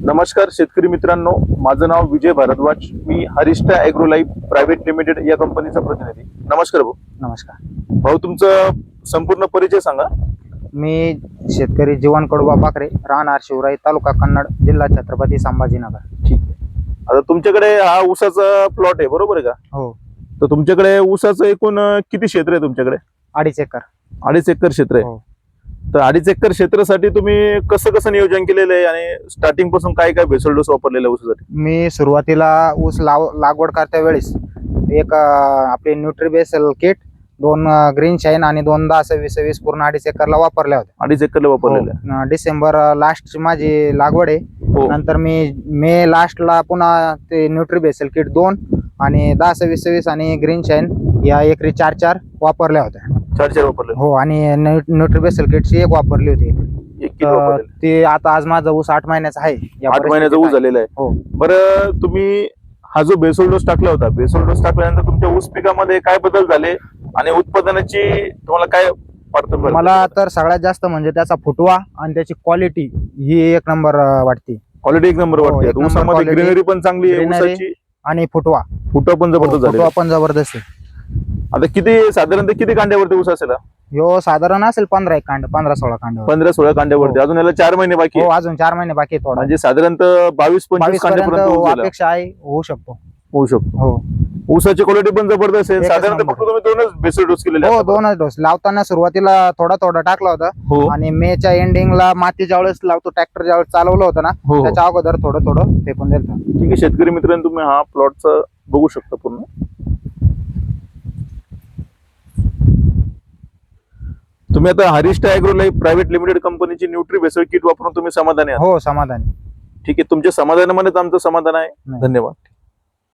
नमस्कार शेतकरी मित्रांनो माझं नाव विजय भारद्वाज. मी हरिष्ठा ॲग्रोलाईफ प्रायव्हेट लिमिटेड या कंपनीचा प्रतिनिधी. नमस्कार भाऊ. नमस्कार. भाऊ तुमचं संपूर्ण परिचय सांगा. मी शेतकरी जीवन कडुबा पाखरे राहणार शिवराई तालुका कन्नड जिल्हा छत्रपती संभाजीनगर. ठीक आहे. आता तुमच्याकडे हा ऊसाचा प्लॉट आहे बरोबर आहे का? हो. तर तुमच्याकडे ऊसाचं एकूण किती क्षेत्र आहे तुमच्याकडे? अडीच एकर. अडीच एकर क्षेत्र आहे. हो. तर अडीच एकर क्षेत्रासाठी तुम्ही कसं कसं नियोजन केलेलं आहे आणि स्टार्टिंगपासून काय काय भेसळ डोस वापरलेला ऊसासाठी? मी सुरुवातीला ऊस लाव लागवड करत्या वेळेस एक अं, आपले न्यूट्रीबेसल किट दोन ग्रीन शाईन आणि दोन दहा सव्वीस सव्वीस पूर्ण अडीच एकरला वापरल्या होत्या. अडीच एकरला वापरलेलं आहे? हो. डिसेंबर लास्टची माझी लागवड आहे. हो. नंतर मी मे लास्टला पुन्हा ते न्यूट्रीबेसल किट दोन आणि दहा सव्वीस सव्वीस आणि ग्रीन शाईन या एकरी चार चार वापरल्या होत्या. चार चार वापरले हो आणि न्यूट्रीबेसल किटची एक वापरली होती. एक तर वापरलेलं. ते आता आज माझा ऊस आठ महिन्याचा आहे. या आठ महिन्याचा ऊस परिस्थितीत झालेला आहे. हो. बरं तुम्ही हा जो बेसोल डोस टाकला होता बेसोल डोस टाकल्यानंतर तुमच्या ऊस पिकामध्ये काय बदल झाले आणि उत्पादनाची तुम्हाला काय. मला तर सगळ्यात जास्त म्हणजे त्याचा फुटवा आणि त्याची क्वालिटी ही एक नंबर अं, वाटते. क्वालिटी एक नंबर हो, वाटते. एक नंबर ऊसामध्ये quality. ग्रीनरी पण चांगली आहे Greenery. ऊसाची आणि फुटवा. फुटं पण जबरदस्त झाले फुटवा पण जबरदस्त आहे. आता किती साधारणतः किती कांड्यावरती ऊस असेल हा? ह्यो साधारण असेल पंधरा एक कांड पंधरा सोळा कांड पंधरा सोळा कांड्यावरती हो. अजून याला चार महिने बाकी हो. अजून चार महिने बाकी आहे थोडा म्हणजे साधारणतः बावीस पंचवीस बावीस पर्यंत कांड्यापर्यंत ऊस. अपेक्षा आहे होऊ शकतो होऊ शकतो हो ऊसाची क्वालिटी पण जबरदस्त आहे एकच साधारणतः नंबर. फक्त तुम्ही दोनच बेसोल डोस केलेले हो आहेत. दोनच डोस लावताना सुरुवातीला थोडा थोडा टाकला होता हो आणि मेच्या एंडिंगला मातीच्या वेळेस लावतो ट्रॅक्टर ज्या वेळेस चालवलं होतं ना हो हो. त्याच्या अगोदर थोडं थोडं फेकून दिलं. ठीक आहे शेतकरी मित्रांनो तुम्ही हा प्लॉटचा बघू शकता पूर्ण तुम्ही आता हरिष्ठा ॲग्रोलाईफ प्रायव्हेट लिमिटेड कंपनीची न्यूट्री बेसळ किट वापरून तुम्ही समाधानी आहात. हो समाधानी. ठीक आहे तुमच्या समाधानामध्येच आमचं समाधान आहे. धन्यवाद.